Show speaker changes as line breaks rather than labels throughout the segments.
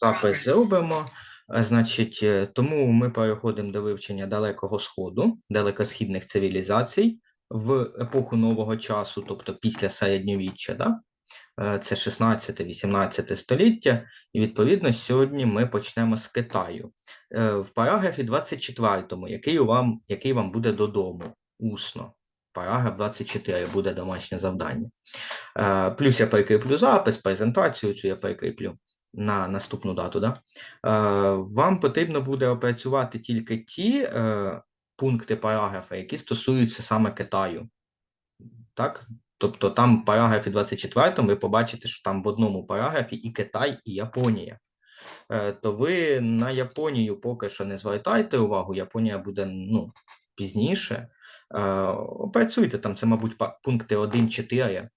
Запис зробимо. Значить, е, тому ми переходимо до вивчення Далекого Сходу, далекосхідних цивілізацій в епоху нового часу, тобто після середньовіччя. Да? Е, Це 16-18 століття, і відповідно сьогодні ми почнемо з Китаю. Е, В параграфі 24, який вам, який вам буде додому, усно. Параграф 24 буде домашнє завдання. Е, Плюс я перекріплю запис, презентацію цю я перекріплю на наступну дату. Да? Е, Вам потрібно буде опрацювати тільки ті е, пункти параграфа, які стосуються саме Китаю. Так? Тобто там в параграфі 24 ви побачите, що там в одному параграфі і Китай, і Японія. То ви на Японію поки що не звертайте увагу, Японія буде ну, пізніше. Опрацюйте там, це, мабуть, пункти 1-4.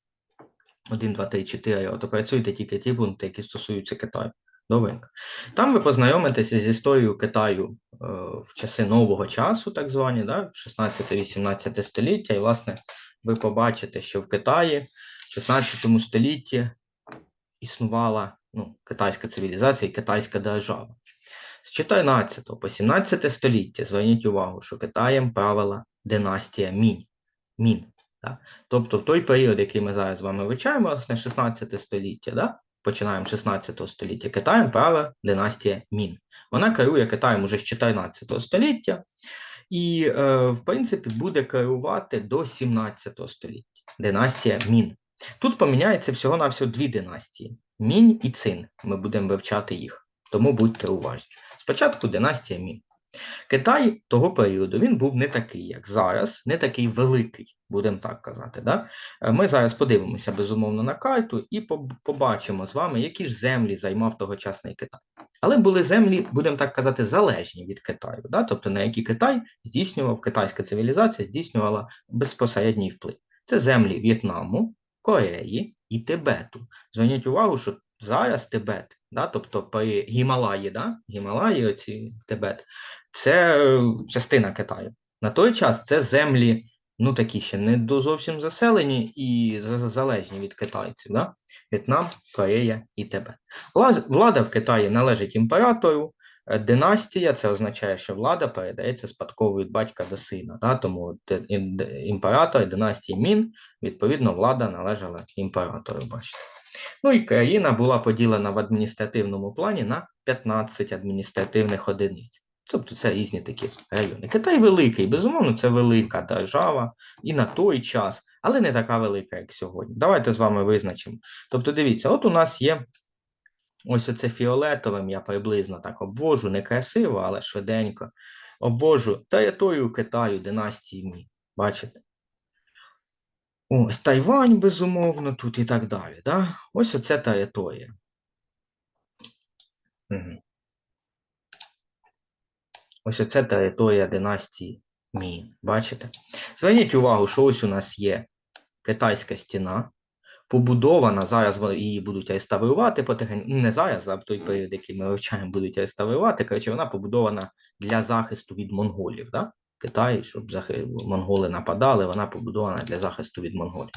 1, 2, 3, 4. От опрацюйте тільки ті пункти, які стосуються Китаю. Добренько. Там ви познайомитеся з історією Китаю е, в часи нового часу, так звані, да, 16-18 століття. І, власне, ви побачите, що в Китаї в 16 столітті існувала ну, китайська цивілізація і китайська держава. З 14 по 17 століття зверніть увагу, що Китаєм правила династія Мінь. Мін. Да? Тобто в той період, який ми зараз з вами вивчаємо, власне, 16 століття, да? починаємо з 16 століття, Китаєм правила династія Мін. Вона керує Китаєм уже з 14 століття і, е, в принципі, буде керувати до 17 століття. Династія Мін. Тут поміняється всього-навсього дві династії: Мінь і Цин. Ми будемо вивчати їх, тому будьте уважні. Спочатку династія Мін. Китай того періоду він був не такий, як зараз, не такий великий, будемо так казати. Да? Е, Ми зараз подивимося безумовно на карту і побачимо з вами, які ж землі займав тогочасний Китай. Але були землі, будемо так казати, залежні від Китаю, да? тобто на які Китай здійснював, китайська цивілізація здійснювала безпосередній вплив. Це землі В'єтнаму, Кореї і Тибету. Зверніть увагу, що зараз Тибет, да? тобто при Гімалаї, да? Гімалаї, оці Тибет, це е, частина Китаю. На той час це землі, ну такі ще не зовсім заселені і за- за- залежні від китайців. Да? В'єтнам, Корея і Тибет. Вла- Влада в Китаї належить імператору. Е, Династія це означає, що влада передається спадково від батька до сина. Да? Тому д- імператор династії Мін, відповідно, влада належала імператору. Бачите. Ну і країна була поділена в адміністративному плані на 15 адміністративних одиниць. Тобто це різні такі райони. Китай великий, безумовно, це велика держава і на той час, але не така велика, як сьогодні. Давайте з вами визначимо. Тобто, дивіться, от у нас є ось оце фіолетовим, я приблизно так обвожу, не красиво, але швиденько. Обвожу територію Китаю, династії Мі. Бачите? Ось Тайвань, безумовно, тут і так далі. Да? Ось оце територія. Мгм. Ось оце територія династії Мі. Бачите? Зверніть увагу, що ось у нас є китайська стіна, побудована. Зараз її будуть реставрувати. Ну, Не зараз, а в той період, який ми вивчаємо, будуть реставрувати. Коротше, вона побудована для захисту від монголів. Да? Китай, щоб захи... монголи нападали, вона побудована для захисту від монголів.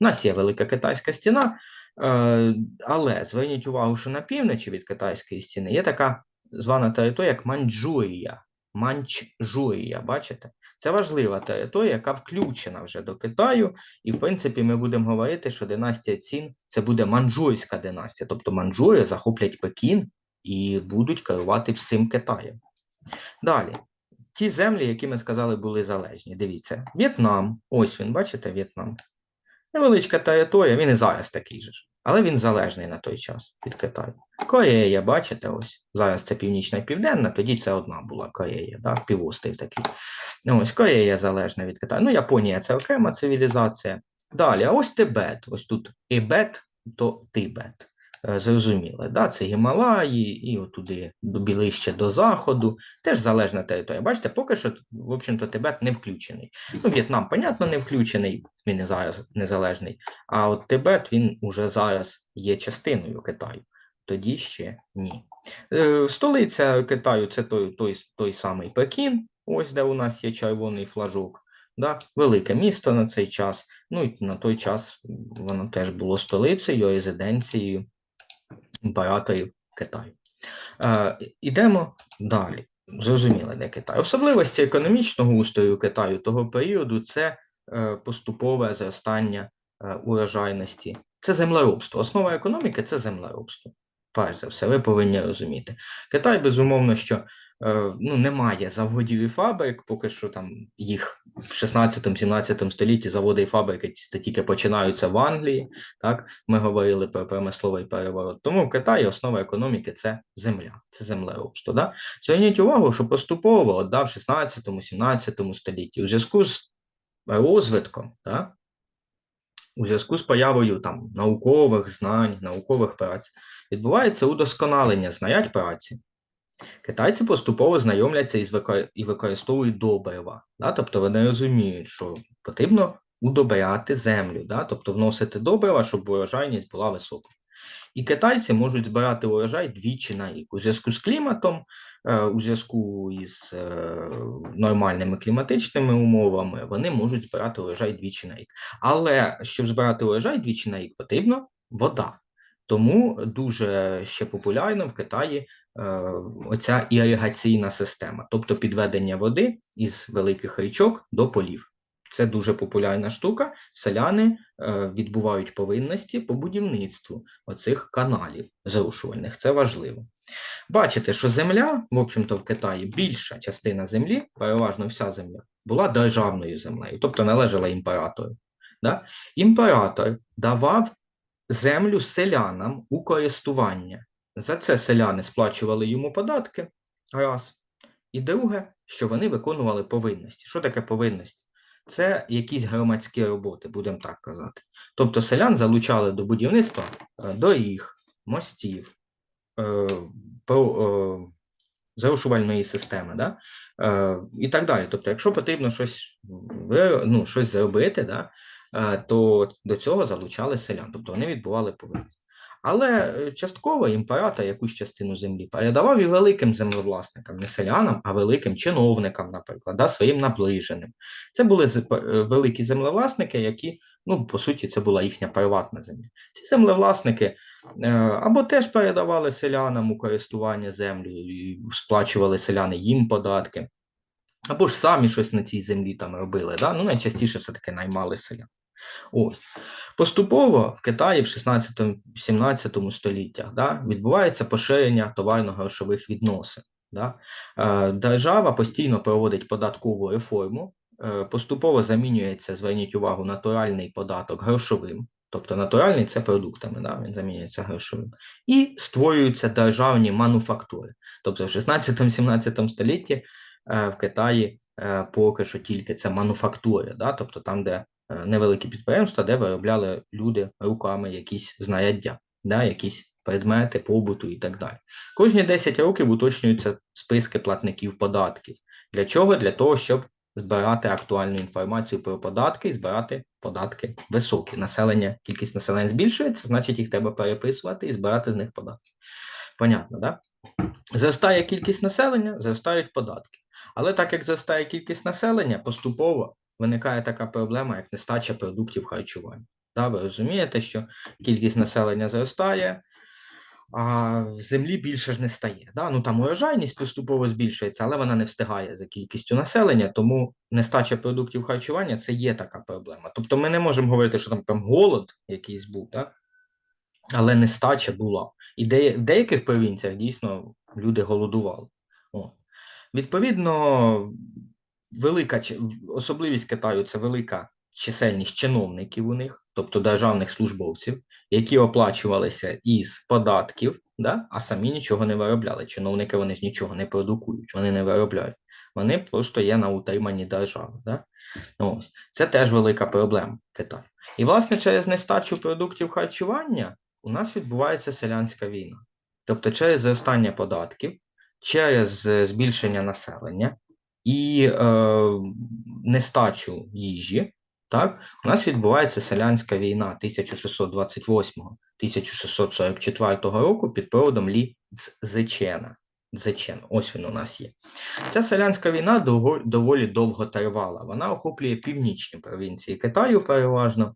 У нас є велика китайська стіна, е, але зверніть увагу, що на півночі від китайської стіни є така звана територія, як Маньчжурія. Маньчжурія, бачите? Це важлива територія, яка включена вже до Китаю, і в принципі ми будемо говорити, що династія Цін це буде маньчжурська династія, тобто маньчжури захоплять Пекін і будуть керувати всім Китаєм. Далі, ті землі, які ми сказали, були залежні. Дивіться, В'єтнам, ось він, бачите, В'єтнам. Невеличка територія, він і зараз такий же ж, але він залежний на той час від Китаю. Корея, бачите, ось зараз це північна і південна, тоді це одна була Корея, да, півострів такий. Ну, ось Корея залежна від Китаю. Ну, Японія це окрема цивілізація. Далі, а ось Тибет. Ось тут Ібет, то Тибет. Е, Зрозуміло, да? це Гімалаї і отуди до- до заходу. Теж залежна територія. Бачите, поки що, в общем-то, Тибет не включений. Ну, В'єтнам, понятно, не включений, він і зараз незалежний. А от Тибет він уже зараз є частиною Китаю. Тоді ще ні. Е, Столиця Китаю це той, той, той самий Пекін, ось де у нас є червоний флажок. Да? Велике місто на цей час. Ну і на той час воно теж було столицею, резиденцією імператорів Китаю. Е, Ідемо далі. Зрозуміло, де Китай. Особливості економічного устрою Китаю того періоду це е, поступове зростання е, урожайності. Це землеробство. Основа економіки це землеробство. Перш за все, ви повинні розуміти. Китай, безумовно, що ну, немає заводів і фабрик, поки що там їх в 16-17 столітті заводи і фабрики тільки починаються в Англії. Так, ми говорили про промисловий переворот. Тому в Китаї основа економіки це земля, це землеробство. Да? Зверніть увагу, що поступово да, в 16-17 столітті у зв'язку з розвитком, да, у зв'язку з появою там наукових знань, наукових праць, відбувається удосконалення знарядь праці. Китайці поступово знайомляться із і використовують добрива. Да? Тобто вони розуміють, що потрібно удобряти землю, да? тобто вносити добрива, щоб урожайність була високою. І китайці можуть збирати урожай двічі на рік. У зв'язку з кліматом, е, у зв'язку із е, нормальними кліматичними умовами, вони можуть збирати урожай двічі на рік. Але щоб збирати урожай двічі на рік, потрібна вода. Тому дуже ще популярно в Китаї оця іригаційна система, тобто підведення води із великих річок до полів. Це дуже популярна штука. Селяни е, відбувають повинності по будівництву оцих каналів зрушувальних. Це важливо. Бачите, що земля, в общем-то, в Китаї більша частина землі, переважно вся земля, була державною землею, тобто належала імператору. Да? Імператор давав землю селянам у користування. За це селяни сплачували йому податки. Раз. І друге, що вони виконували повинності. Що таке повинності? Це якісь громадські роботи, будемо так казати. Тобто селян залучали до будівництва е, доріг, мостів, е, е, зрушувальної системи, да? і так далі. Тобто, якщо потрібно щось, ну, щось зробити, да? то до цього залучали селян, тобто вони відбували повинність. Але е, частково імператор якусь частину землі передавав і великим землевласникам, не селянам, а великим чиновникам, наприклад, да, своїм наближеним. Це були е, великі землевласники, які, ну, по суті, це була їхня приватна земля. Ці землевласники е, або теж передавали селянам у користування землю і сплачували селяни їм податки, або ж самі щось на цій землі там робили. Да? Ну, найчастіше все-таки наймали селян. Ось. Поступово в Китаї в 16-17 століттях да, відбувається поширення товарно-грошових відносин. Да. Е, Держава постійно проводить податкову реформу, е, поступово замінюється, зверніть увагу, натуральний податок грошовим. Тобто натуральний це продуктами, да, він замінюється грошовим. І створюються державні мануфактури. Тобто в 16-17 столітті е, в Китаї поки що тільки це мануфактури, да, тобто там, де невеликі підприємства, де виробляли люди руками якісь знаряддя, да, якісь предмети побуту і так далі. Кожні 10 років уточнюються списки платників податків. Для чого? Для того, щоб збирати актуальну інформацію про податки і збирати податки високі. Населення, кількість населення збільшується, значить їх треба переписувати і збирати з них податки. Понятно. Да? Зростає кількість населення, зростають податки. Але так як зростає кількість населення, поступово виникає така проблема, як нестача продуктів харчування. Да, ви розумієте, що кількість населення зростає, а в землі більше ж не стає. Да? Ну там урожайність поступово збільшується, але вона не встигає за кількістю населення, тому нестача продуктів харчування це є така проблема. Тобто ми не можемо говорити, що там прям голод якийсь був, да? але нестача була. І де, в деяких провінціях дійсно люди голодували. О. Відповідно, велика особливість Китаю це велика чисельність чиновників у них, тобто державних службовців, які оплачувалися із податків, да? а самі нічого не виробляли. Чиновники вони ж нічого не продукують, вони не виробляють. Вони просто є на утриманні держави. Да? Ось. Це теж велика проблема Китаю. І, власне, через нестачу продуктів харчування у нас відбувається селянська війна. Тобто через зростання податків, через е, збільшення населення і е, нестачу їжі, так, у нас відбувається селянська війна 1628-1644 року під проводом Лі Цзечена. Дзечен, ось він у нас є. Ця селянська війна доволі, довго тривала. Вона охоплює північні провінції Китаю переважно.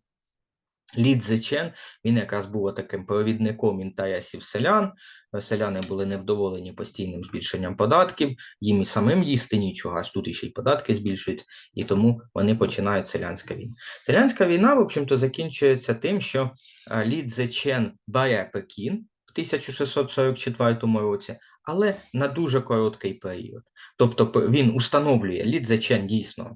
Лід Зечен, він якраз був таким провідником інтересів селян. Е, Селяни були невдоволені постійним збільшенням податків, їм і самим їсти нічого, аж тут ще й податки збільшують, і тому вони починають селянська війна. Селянська війна, в общем-то, закінчується тим, що е, Лі Цзечен бере Пекін в 1644 році, але на дуже короткий період. Тобто він установлює, Лі Цзечен дійсно е,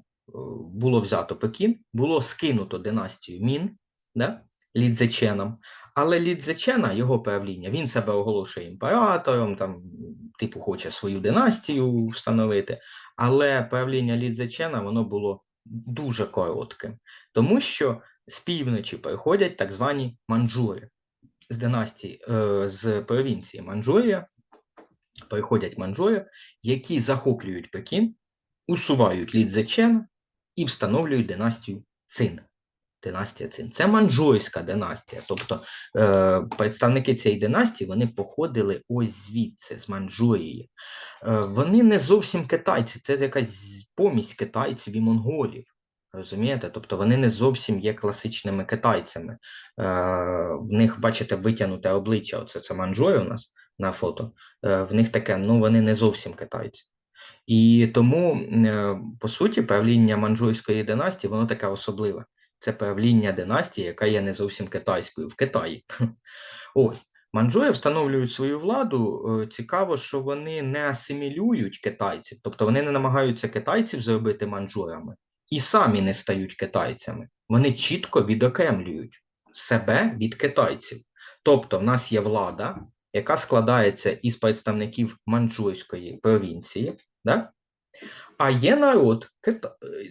було взято Пекін, було скинуто династію Мін, да? Лі Цзеченом, але Лі Цзечена, його правління, він себе оголошує імператором, там, типу, хоче свою династію встановити, але правління Лі Цзечена, воно було дуже коротким, тому що з півночі приходять так звані манджури з династії, е, з провінції Манчжурія, приходять манджури, які захоплюють Пекін, усувають Лі Цзечена і встановлюють династію Цин. Династія Цин. Це манджуйська династія. Тобто е, представники цієї династії вони походили ось звідси, з Манчжурії. Е, вони не зовсім китайці, це якась помість китайців і монголів. Розумієте? Тобто вони не зовсім є класичними китайцями. Е, в них, бачите, витягнуте обличчя. Оце це манджури у нас на фото. Е, в них таке, ну вони не зовсім китайці. І тому, е, по суті, правління манджуйської династії, воно таке особливе. Це правління династії, яка є не зовсім китайською в Китаї. Ось. Манджури встановлюють свою владу. е, Цікаво, що вони не асимілюють китайців, тобто вони не намагаються китайців зробити манджурами і самі не стають китайцями. Вони чітко відокремлюють себе від китайців. Тобто, в нас є влада, яка складається із представників манджурської провінції, да? а є народ, е,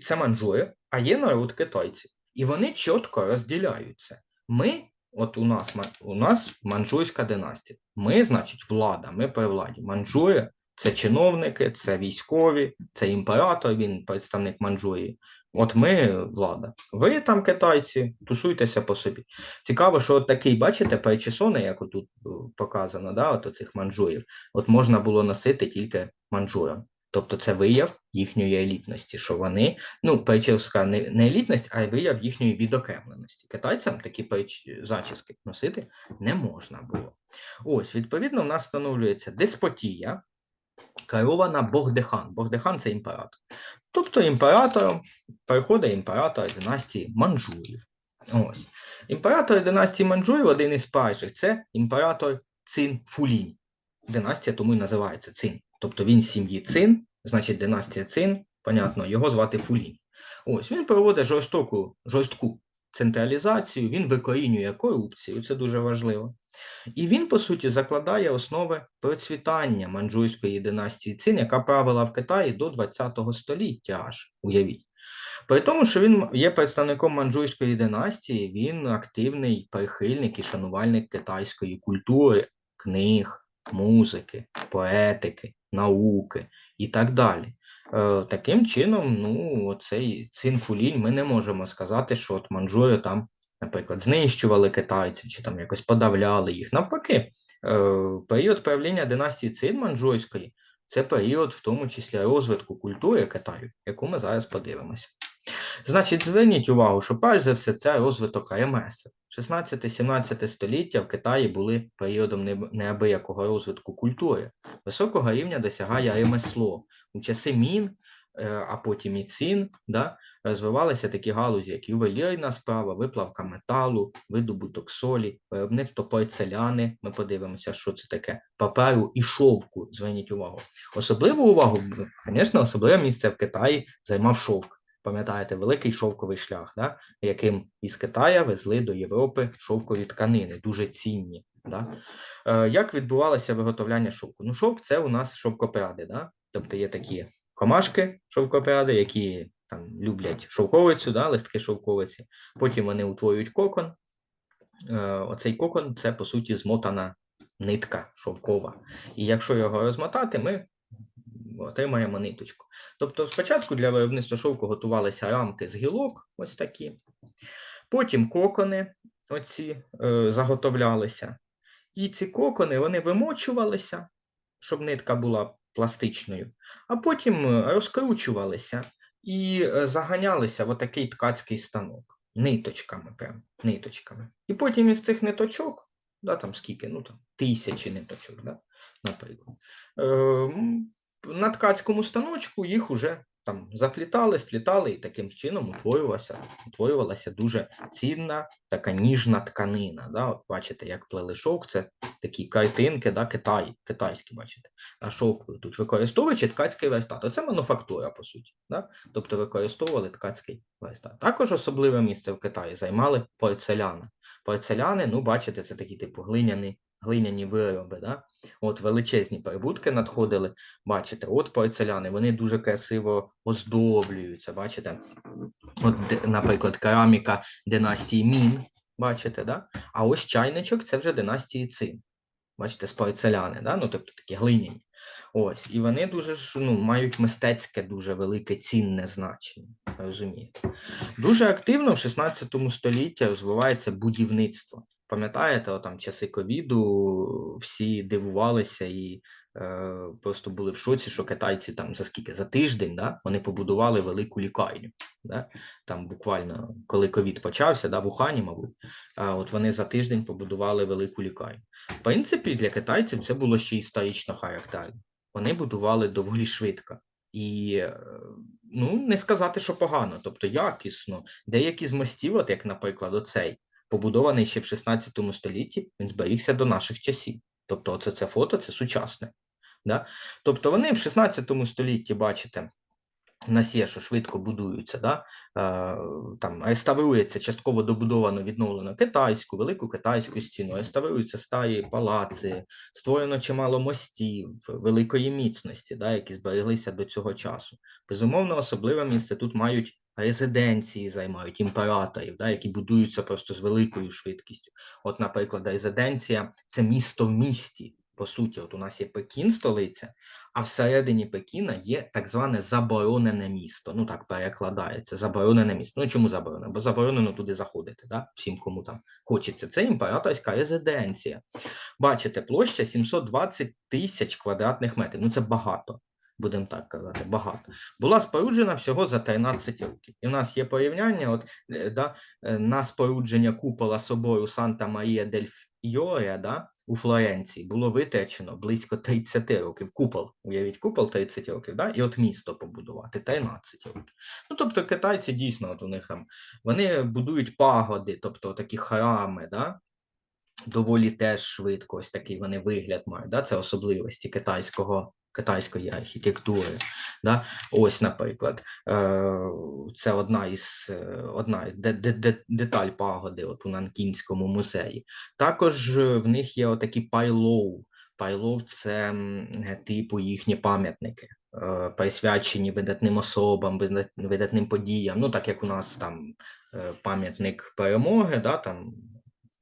це манджури, а є народ китайців. І вони чітко розділяються. Ми, от у нас, у нас манджурська династія. Ми, значить, влада, ми при владі. Манджури це чиновники, це військові, це імператор, він представник Манджурії. От ми влада. Ви там, китайці, тусуйтеся по собі. Цікаво, що от такий, бачите, перечесони, як отут е, показано, да, от оцих манджурів, от можна було носити тільки манджурам. Тобто це вияв їхньої елітності, що вони, ну, переческа не, не елітність, а вияв їхньої відокремленості. Китайцям такі переч- зачіски носити не можна було. Ось, відповідно, в нас встановлюється деспотія, керована Богдехан. Богдехан це імператор. Тобто імператором переходить імператор династії Манджурів. Ось. Імператор династії Манджурів, один із перших, це імператор Цин Фулінь. Династія тому і називається Цин. Тобто він сім'ї Цин, значить династія Цин, понятно, його звати Фулінь. Ось він проводить жорстоку, жорстку централізацію, він викорінює корупцію, це дуже важливо. І він, по суті, закладає основи процвітання манджурської династії Цин, яка правила в Китаї до ХХ століття аж, уявіть. При тому, що він є представником манджурської династії, він активний прихильник і шанувальник китайської культури, книг, музики, поетики, науки і так далі. Е, таким чином, ну, оцей Цин Фулінь, ми не можемо сказати, що от манджури там, наприклад, знищували китайців чи там якось подавляли їх. Навпаки, е, період правління династії Цин манджурської це період, в тому числі розвитку культури Китаю, яку ми зараз подивимося. Значить, зверніть увагу, що перш за все це розвиток ремесел. 16-17 століття в Китаї були періодом неабиякого розвитку культури. Високого рівня досягає ремесло. У часи Мін, е, а потім і Цін, да, розвивалися такі галузі, як ювелірна справа, виплавка металу, видобуток солі, виробництво порцеляни. Ми подивимося, що це таке, паперу і шовку. Зверніть увагу. Особливу увагу, звісно, особливе місце в Китаї займав шовк. Пам'ятаєте, великий шовковий шлях, да, яким із Китая везли до Європи шовкові тканини, дуже цінні. Да. Е, як відбувалося виготовляння шовку? Ну, шовк це у нас шовкопряди, да? тобто є такі комашки шовкопряди, які там люблять шовковицю, да, листки шовковиці. Потім вони утворюють кокон. Е, оцей кокон це по суті змотана нитка шовкова. І якщо його розмотати, ми отримаємо ниточку. Тобто, спочатку для виробництва шовку готувалися рамки з гілок, ось такі. Потім кокони оці е, заготовлялися. І ці кокони вони вимочувалися, щоб нитка була пластичною, а потім е, розкручувалися і е, заганялися в отакий ткацький станок ниточками. Прям. ниточками. І потім із цих ниточок, да, там скільки, ну там тисячі ниточок, да, наприклад. Е, на ткацькому станочку їх уже там заплітали, сплітали, і таким чином утворювалася, утворювалася дуже цінна така ніжна тканина. Да? От бачите, як плели шовк, це такі картинки, да, Китай, китайські, бачите, на шовк тут використовуючи ткацький верстат. Оце мануфактура, по суті. Да? Тобто використовували ткацький верстат. Також особливе місце в Китаї займали порцеляни. Порцеляни, ну, бачите, це такі типу глиняні, глиняні вироби. Да? От величезні прибутки надходили. Бачите, от порцеляни, вони дуже красиво оздоблюються. Бачите? От, наприклад, кераміка династії Мін, бачите, да? а ось чайничок це вже династії Цин. Бачите, з порцеляни, да? ну, тобто такі глиняні. Ось, і вони дуже ж ну, мають мистецьке, дуже велике цінне значення. Розумієте? Дуже активно в 16 столітті розвивається будівництво. Пам'ятаєте, там часи ковіду всі дивувалися і е, просто були в шоці, що китайці там за скільки за тиждень да, вони побудували велику лікарню. Да? Там буквально, коли ковід почався, да, в Ухані, мабуть, а от вони за тиждень побудували велику лікарню. В принципі, для китайців це було ще історично характерно. Вони будували доволі швидко. І е, ну, не сказати, що погано, тобто якісно. Деякі з мостів, от як, наприклад, оцей, побудований ще в 16 столітті, він зберігся до наших часів. Тобто, оце це фото це сучасне. Да? Тобто вони в 16 столітті, бачите, у нас є, що швидко будуються, да? е, там реставрується частково добудовано, відновлено китайську, велику китайську стіну, реставруються старі палаци, створено чимало мостів великої міцності, да, які збереглися до цього часу. Безумовно, особливе місце тут мають резиденції, займають імператорів, да, які будуються просто з великою швидкістю. От, наприклад, резиденція це місто в місті. По суті, от у нас є Пекін, столиця, а всередині Пекіна є так зване заборонене місто. Ну так перекладається. Заборонене місто. Ну чому заборонене? Бо заборонено туди заходити, да? всім, кому там хочеться. Це імператорська резиденція. Бачите, площа 720 тисяч квадратних метрів. Ну це багато, будемо так казати, багато. Була споруджена всього за 13 років. І в нас є порівняння. От е, да, е, на спорудження купола собору Санта Марія дель Фьоре, да, у Флоренції було витрачено близько 30 років. Купол, уявіть, купол 30 років, да? і от місто побудувати 13 років. Ну, тобто китайці дійсно, от у них там, вони будують пагоди, тобто такі храми, да? доволі теж швидко, ось такий вони вигляд мають. Да? Це особливості китайського, китайської архітектури. Да? Ось, наприклад, е, це одна із е, одна де, де, де, деталь пагоди от у Нанкінському музеї. Також в них є отакі пайлоу. Пайлов це е, типу їхні пам'ятники, присвячені видатним особам, видатним подіям. Ну, так як у нас там пам'ятник перемоги, да, там,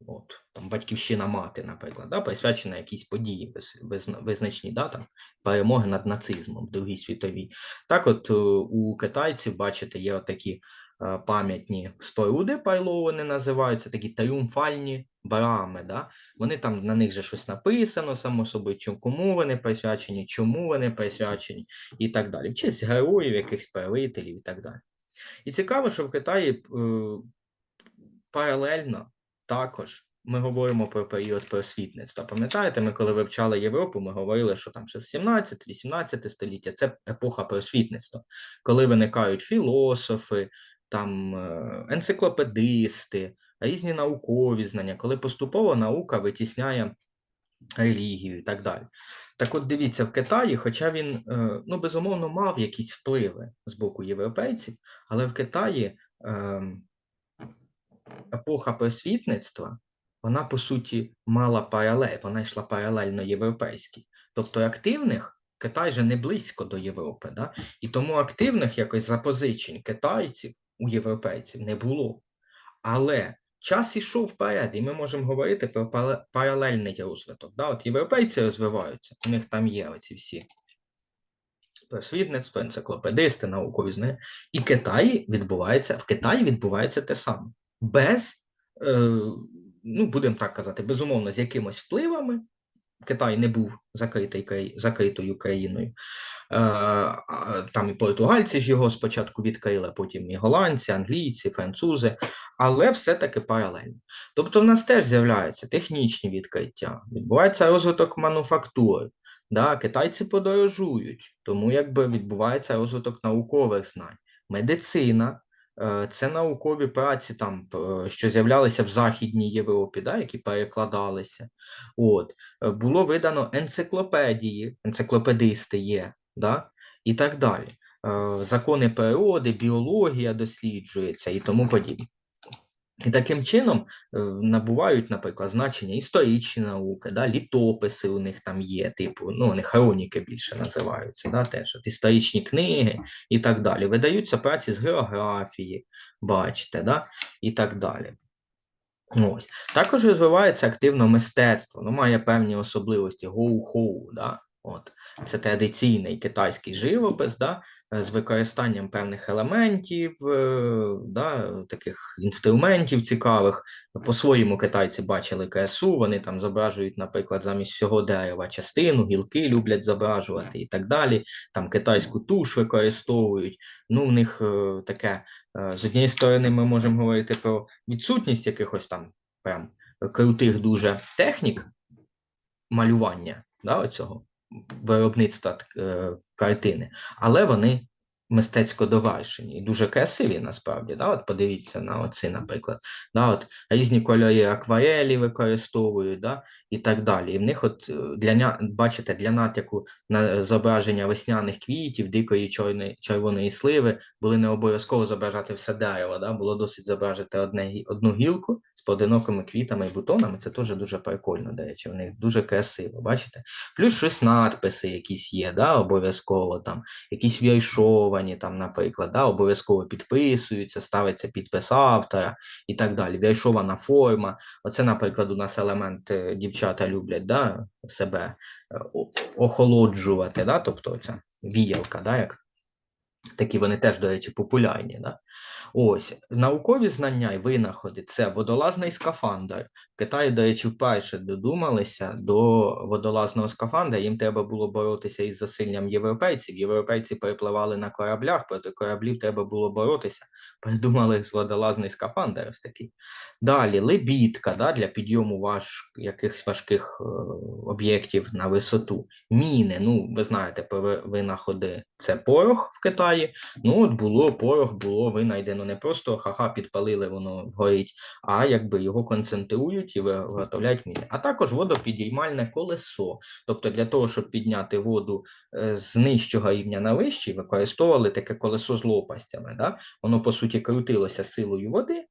от, там батьківщина мати, наприклад, да, присвячена якійсь події виз- визначні, да, перемоги над нацизмом в Другій світовій. Так, от е, у китайців, бачите, є такі пам'ятні споруди, пайлони називаються, такі тріумфальні брами. Да? Вони там на них же щось написано, само собою, кому вони присвячені, чому вони присвячені, і так далі. В честь героїв, якихось правителів і так далі. І цікаво, що в Китаї е, паралельно також ми говоримо про період просвітництва. Пам'ятаєте, ми коли вивчали Європу, ми говорили, що там ще 17-18 століття це епоха просвітництва, коли виникають філософи, там е, енциклопедисти, різні наукові знання, коли поступово наука витісняє релігію і так далі. Так от дивіться, в Китаї, хоча він, е, ну, безумовно, мав якісь впливи з боку європейців, але в Китаї ем, епоха просвітництва, вона, по суті, мала паралель, вона йшла паралельно європейській. Тобто активних Китай же не близько до Європи, да? і тому активних якось запозичень китайців у європейців не було. Але час ішов вперед, і ми можемо говорити про паралельний розвиток. Да? От європейці розвиваються, у них там є оці всі просвітництво, енциклопедисти, наукові знання. І Китаї відбувається, в Китаї відбувається те саме. Без, е, ну, будемо так казати, безумовно, з якимось впливами, Китай не був закритий, закритою країною. Е, Там і португальці ж його спочатку відкрили, потім і голландці, англійці, французи, але все-таки паралельно. Тобто в нас теж з'являються технічні відкриття, відбувається розвиток мануфактури. Да, китайці подорожують, тому якби відбувається розвиток наукових знань. Медицина це наукові праці, там, е, що з'являлися в Західній Європі, да, які перекладалися. От. Е, Було видано енциклопедії, енциклопедисти є, да, і так далі. Е, Закони природи, біологія досліджується і тому подібне. І таким чином е, набувають, наприклад, значення історичні науки, да, літописи у них там є, типу, ну, вони хроніки більше називаються, да, теж, от, історичні книги і так далі. Видаються праці з географії, бачите, да, і так далі. Ось. Також розвивається активно мистецтво, ну, має певні особливості гоу-хоу, да, от. Це традиційний китайський живопис, да, з використанням певних елементів, е, да, таких інструментів цікавих. По-своєму китайці бачили красу, вони там зображують, наприклад, замість всього дерева частину, гілки люблять зображувати і так далі. Там китайську туш використовують. Ну, в них е, таке, е, з однієї сторони, ми можемо говорити про відсутність якихось там прям крутих дуже технік малювання, да, оцього виробництва е, картини, але вони мистецько довершені і дуже красиві насправді. Да? От подивіться на оці, наприклад, да? от різні кольори акварелі використовують, да? І так далі. І в них, от е, для бачите, для натяку на зображення весняних квітів, дикої чорної, червоної сливи були не обов'язково зображати все дерево, да? було досить зображити одне, одну гілку з поодинокими квітами і бутонами. Це теж дуже прикольно, до речі, в них дуже красиво, бачите? Плюс щось надписи якісь є, да? обов'язково там, якісь віршовані, там, наприклад, да? обов'язково підписуються, ставиться підпис автора і так далі. Віршована форма. Оце, наприклад, у нас елемент е, дівчата люблять да? себе е, охолоджувати, да? тобто ця віялка, да? як Такі вони теж, до речі, популярні. Да? Ось наукові знання і винаходи це водолазний скафандр. В Китаї, до речі, вперше додумалися до водолазного скафандра. Їм треба було боротися із засиллям європейців. Європейці перепливали на кораблях, проти кораблів треба було боротися. Придумали водолазний скафандр ось такий. Далі лебідка да, для підйому важ... якихось важких е, об'єктів на висоту. Міни, ну ви знаєте, винаходи це порох в Китаї. Ну, от було порох, було винайдено не просто ха-ха, підпалили, воно горить, а якби його концентрують і виготовляють міни. А також водопідіймальне колесо. Тобто для того, щоб підняти воду е, з нижчого рівня на вищий, використовували таке колесо з лопастями. Да? Воно, по суті, крутилося силою води,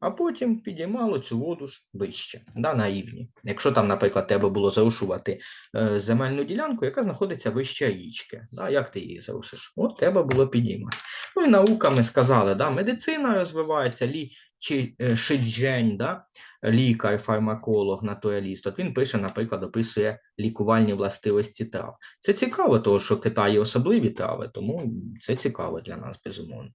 а потім підіймало цю воду ж вище, да, на рівні. Якщо там, наприклад, треба було зарушувати е, земельну ділянку, яка знаходиться вище річки, да, як ти її зарушиш? От треба було підіймати. Ну і науками сказали, да, медицина розвивається, лі, чи, е, Шиджень, да, лікар, фармаколог, натураліст. От він пише, наприклад, описує лікувальні властивості трав. Це цікаво, тому що Китаї особливі трави, тому це цікаво для нас, безумовно.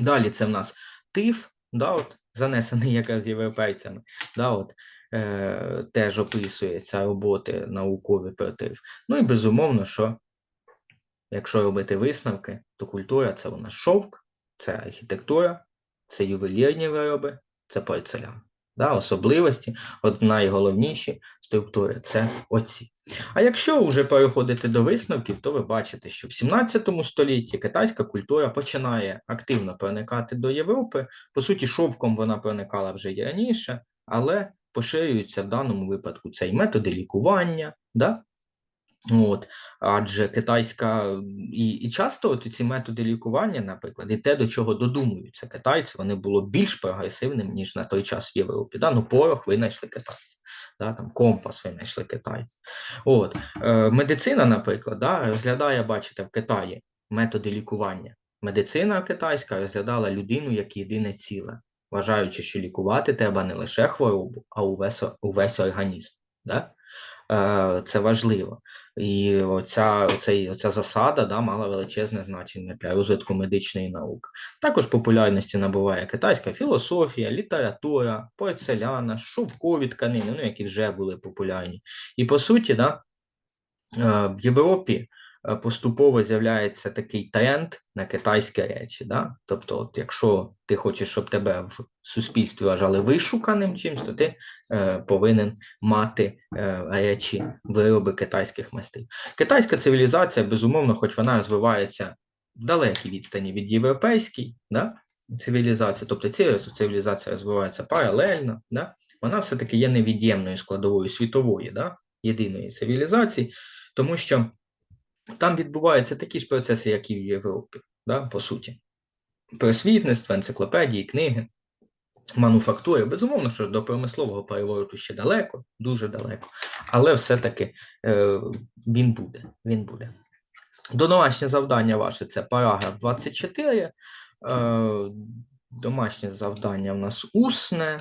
Далі це в нас тиф, да, от, занесений якраз європейцями, да, от, е, теж описується роботи наукові против. Ну і безумовно, що якщо робити висновки, то культура це у нас шовк, це архітектура, це ювелірні вироби, це порцелян. Да, особливості, от найголовніші структури це оці. А якщо вже переходити до висновків, то ви бачите, що в 17 столітті китайська культура починає активно проникати до Європи. По суті, шовком вона проникала вже і раніше, але поширюються в даному випадку це і методи лікування, да? От, адже китайська і, і часто от ці методи лікування, наприклад, і те, до чого додумуються китайці, вони було більш прогресивним, ніж на той час в Європі. Да? Ну, порох винайшли китайці, да? там, компас винайшли китайці. От, е, медицина, наприклад, да, розглядає, бачите, в Китаї методи лікування. Медицина китайська розглядала людину як єдине ціле, вважаючи, що лікувати треба не лише хворобу, а увесь, увесь організм. Да? Е, це важливо. І оця, оцей, оця засада да, мала величезне значення для розвитку медичної науки. Також популярності набуває китайська філософія, література, порцеляна, шовкові тканини, ну, які вже були популярні. І по суті, да, е, в Європі поступово з'являється такий тренд на китайські речі. Да? Тобто, от, якщо ти хочеш, щоб тебе в суспільстві вважали вишуканим чимось, то ти е, повинен мати е, речі, вироби китайських майстрів. Китайська цивілізація, безумовно, хоч вона розвивається в далекій відстані від європейській да? цивілізації, тобто ці цивілізація розвивається паралельно, да? вона все-таки є невід'ємною складовою світової, да? єдиної цивілізації, тому що там відбуваються такі ж процеси, як і в Європі, да? по суті. Просвітництво, енциклопедії, книги, мануфактури. Безумовно, що до промислового перевороту ще далеко, дуже далеко, але все-таки е, він буде. Він буде. Домашнє завдання ваше це параграф 24. Е, домашнє завдання в нас усне.